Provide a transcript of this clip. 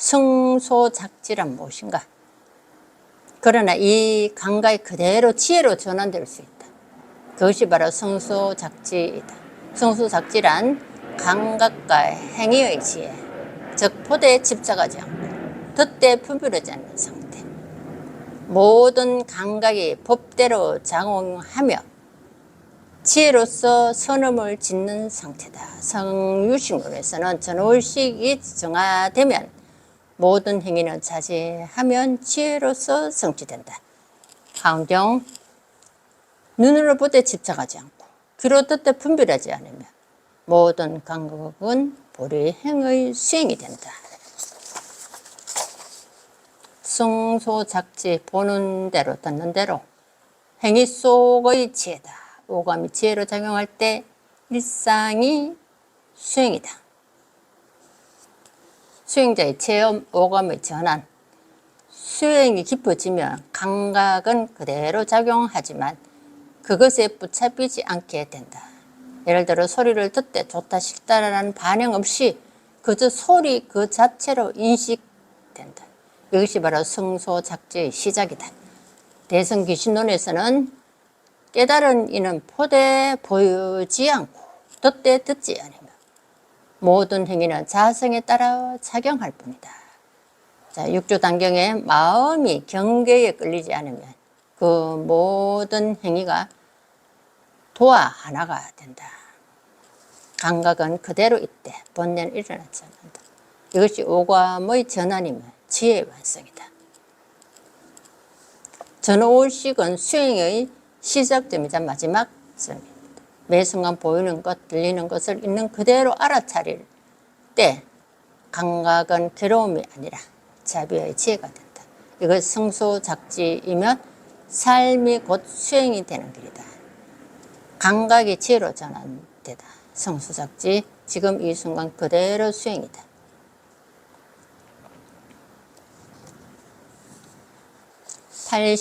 성소작지란 무엇인가? 그러나 이 감각이 그대로 지혜로 전환될 수 있다. 그것이 바로 성소작지이다. 성소작지란 감각과 행위의 지혜, 즉 포대에 집착하지 않고 덧대 분별하지 않는 상태. 모든 감각이 법대로 작용하며 지혜로서 선음을 짓는 상태다. 성유식론에서는 전월식이 정화되면 모든 행위는 자제하면 지혜로서 성취된다. 가운경 눈으로 보되 집착하지 않고 귀로 듣되 분별하지 않으면 모든 감각은 보리 행의 수행이 된다. 성소작지 보는 대로 듣는 대로 행위 속의 지혜다. 오감이 지혜로 작용할 때 일상이 수행이다. 수행자의 체험, 오감의 전환, 수행이 깊어지면 감각은 그대로 작용하지만 그것에 붙잡히지 않게 된다. 예를 들어 소리를 듣되 좋다 싫다라는 반응 없이 그저 소리 그 자체로 인식된다. 이것이 바로 성소작지의 시작이다. 대성귀신론에서는 깨달은 이는 포대 보이지 않고 듣되 듣지 않으며 모든 행위는 자성에 따라 작용할 뿐이다. 자, 육조 단경에 마음이 경계에 끌리지 않으면 그 모든 행위가 도와 하나가 된다. 감각은 그대로 있대 본래는 일어나지 않는다. 이것이 오감의 전환이면 지혜의 완성이다. 전오울식은 수행의 시작점이자 마지막 점입니다. 매 순간 보이는 것, 들리는 것을 있는 그대로 알아차릴 때 감각은 괴로움이 아니라 자비의 지혜가 된다. 이것 성소작지이면 삶이 곧 수행이 되는 길이다. 감각이 지혜로 전환되다. 성소작지 지금 이 순간 그대로 수행이다. 80